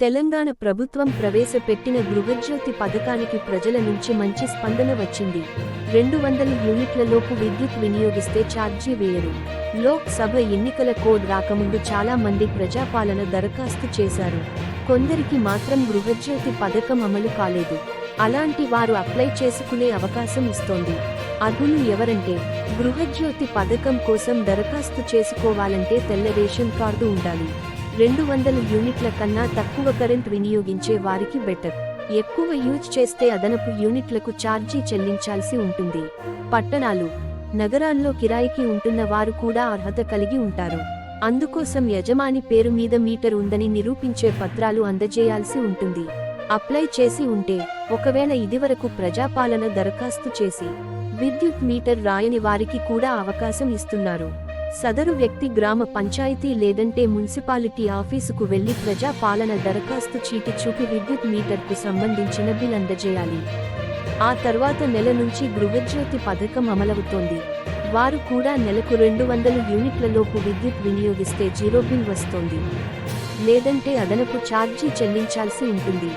తెలంగాణ ప్రభుత్వం ప్రవేశపెట్టిన గృహజ్యోతి పథకానికి ప్రజల నుంచి మంచి స్పందన వచ్చింది. రెండు వందల యూనిట్లలోపు విద్యుత్ వినియోగిస్తే ఛార్జీ వేయరు. లోక్ సభ ఎన్నికల కోడ్ రాకముందు చాలా మంది ప్రజాపాలన దరఖాస్తు చేశారు. కొందరికి మాత్రం గృహజ్యోతి పథకం అమలు కాలేదు. అలాంటి వారు అప్లై చేసుకునే అవకాశం ఇస్తోంది. అర్హులు ఎవరంటే గృహజ్యోతి పథకం కోసం దరఖాస్తు చేసుకోవాలంటే తెల్ల రేషన్ కార్డు ఉండాలి. రెండు వందల యూనిట్ల కన్నా తక్కువ కరెంట్ వినియోగించే వారికి బెటర్. ఎక్కువ యూజ్ చేస్తే అదనపు యూనిట్లకు ఛార్జీ చెల్లించాల్సి ఉంటుంది. పట్టణాలు నగరాల్లో కిరాయికి ఉంటున్న వారు కూడా అర్హత కలిగి ఉంటారు. అందుకోసం యజమాని పేరు మీద మీటర్ ఉందని నిరూపించే పత్రాలు అందజేయాల్సి ఉంటుంది. అప్లై చేసి ఉంటే ఒకవేళ ఇదివరకు ప్రజాపాలన దరఖాస్తు చేసి విద్యుత్ మీటర్ రాయని వారికి కూడా అవకాశం ఇస్తున్నారు. సదరు వ్యక్తి గ్రామ పంచాయతీ లేదంటే మున్సిపాలిటీ ఆఫీసుకు వెళ్ళి ప్రజా పాలన దరఖాస్తు చీటి చూపి విద్యుత్ మీటర్కు సంబంధించిన బిల్ అందజేయాలి. ఆ తర్వాత నెల నుంచి గృహజ్యోతి పథకం అమలవుతోంది. వారు కూడా నెలకు రెండు వందల యూనిట్లలోపు విద్యుత్ వినియోగిస్తే జీరో బిల్ వస్తోంది. లేదంటే అదనపు ఛార్జీ చెల్లించాల్సి ఉంటుంది.